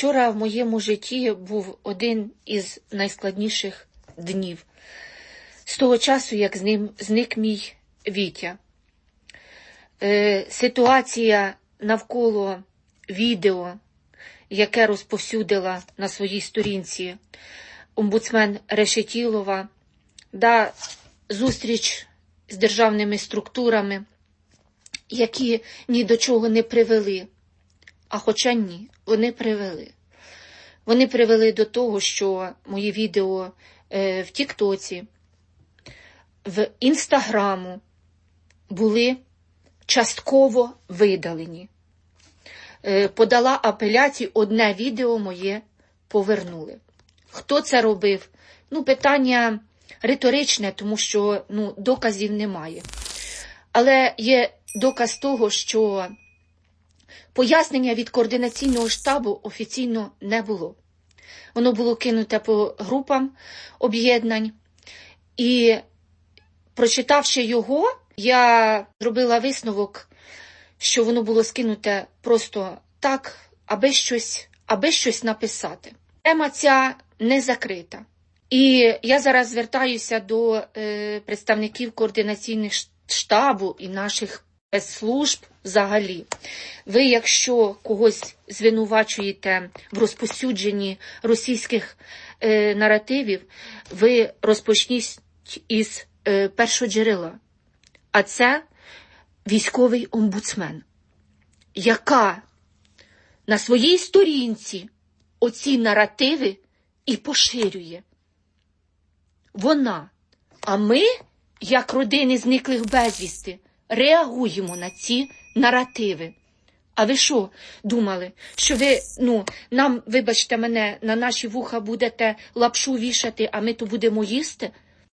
Вчора в моєму житті був один із найскладніших днів з того часу, як з ним зник мій Вітя. Е, ситуація навколо відео, яке розповсюдила на своїй сторінці омбудсмен Решетілова, да, зустріч з державними структурами, які ні до чого не привели. А хоча ні, вони привели. Вони привели до того, що мої відео е, в Тіктоці, в Інстаграму були частково видалені. Е, подала апеляцію, одне відео моє повернули. Хто це робив? Ну, питання риторичне, тому що ну, доказів немає. Але є доказ того, що пояснення від координаційного штабу офіційно не було. Воно було кинуте по групам об'єднань. І прочитавши його, я зробила висновок, що воно було скинуте просто так, аби щось, аби щось написати. Тема ця не закрита. І я зараз звертаюся до е, представників координаційних штабу і наших спецслужб взагалі. Ви, якщо когось звинувачуєте в розпосюдженні російських е, наративів, ви розпочніть із е, першого джерела. А це військовий омбудсмен, яка на своїй сторінці оці наративи і поширює. Вона. А ми, як родини зниклих безвісти, реагуємо на ці наративи. А ви що думали, що ви, ну, нам, вибачте мене, на наші вуха будете лапшу вішати, а ми то будемо їсти?